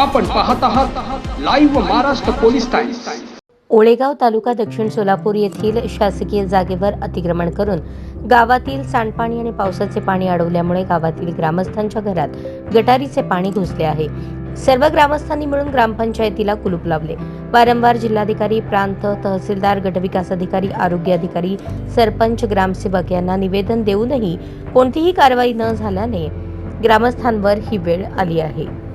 आपण पाहत आहात live Maharashtra police times Olegaon taluka Dakshin Solapur येथील शासकीय जागेवर अतिक्रमण करून गावातील सांडपाणी आणि पावसाचे पाणी अडवल्यामुळे गावातील ग्रामस्थांच्या घरात गटारीचे पाणी घुसले आहे. सर्व ग्रामस्थांनी मिळून ग्रामपंचायतीला कुलूप लावले. वारंवार जिल्हाधिकारी प्रांत तहसीलदार गटविकास अधिकारी आरोग्य अधिकारी सरपंच ग्रामसेवक यांना निवेदन देऊनही कोणतीही कारवाई न झाल्याने ग्रामस्थांवर ही वेळ आली आहे.